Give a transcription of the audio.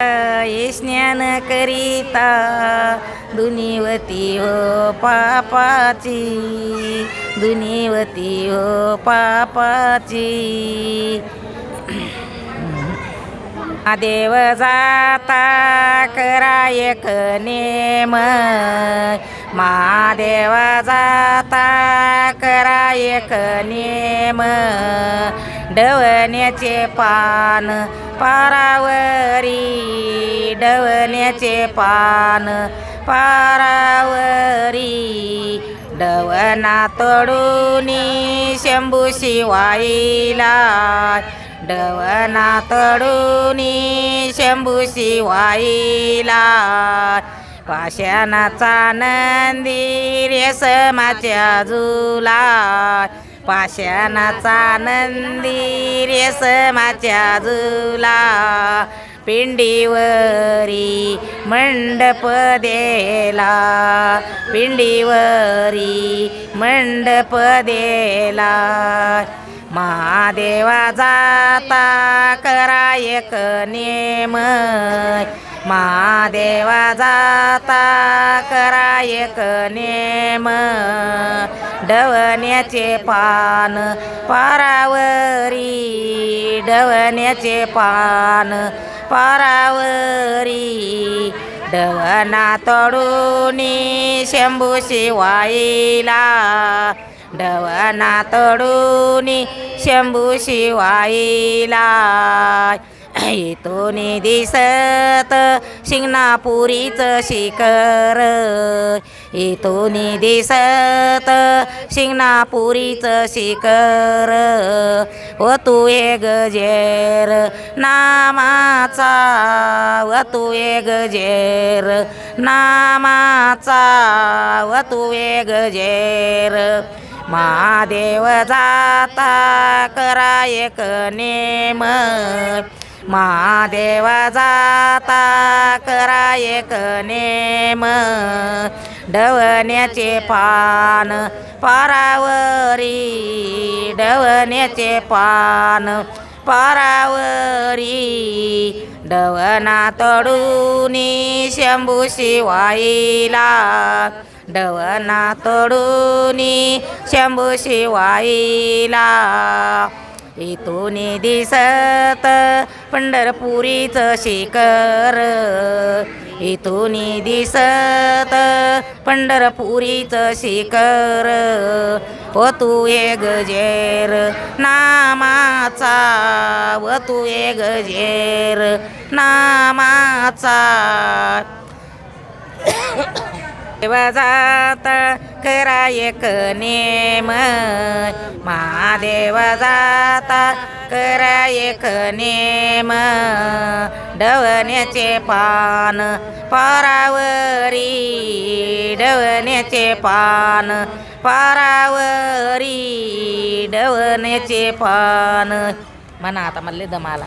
ये स्नान करीता दुनिवती हो पापाची दुनिवती हो पापाची. महादेव जाता करायक नेम महादेव जाता करायक नेम. डवण्याचे पान पारावरी डवण्याचे पान पारावरी डवना तडूनी शंभू शिवाईला. डवना तडूनी शंभू शिवाईला. पाषाणाचा नंदी रेशमाच्या जुला. पाषाणाचा नंदी रेसमाच्या जुला. पिंडीवरी मंडप देला पिंडीवरी मंडप देला महादेवा जाता करायक नेम महादेवा जाता करायक नेम. डवण्याचे पान पारावरी डवण्याचे पान पारावरी. डवना तोडूनी शंभू शिवाईला. डवना तोडूनी शंभू शिवाईला. इथून दिसत शिंगणापुरीचं शिखर. इथून दिसत शिंगणापुरीचं शिखर. व तू हे गजेर नामाचा. व तू हे गजेर नामाचा. व तू हे गजेर महादेव जाता करायक नेम. महादेव जाता करायक नेम. डवण्याचे पान पारावरी डवण्याचे पान पारावरी. डवना तडूनी शंभू शिवाईला. डवना तडूनी शंभू शिवाईला. इथून दिसत पंढरपुरीचं शिखर. इथून दिसत पंढरपुरीचं शिखर. व तू हे गजेर नामाचा. व तू ये गजेर नामाचा. देव जात एक नेम. महादेव जाता करायक नेम. डवण्याचे पान पारावरी डवण्याचे पान पारावरी डवण्याचे पान. म्हणा आता मला दमाला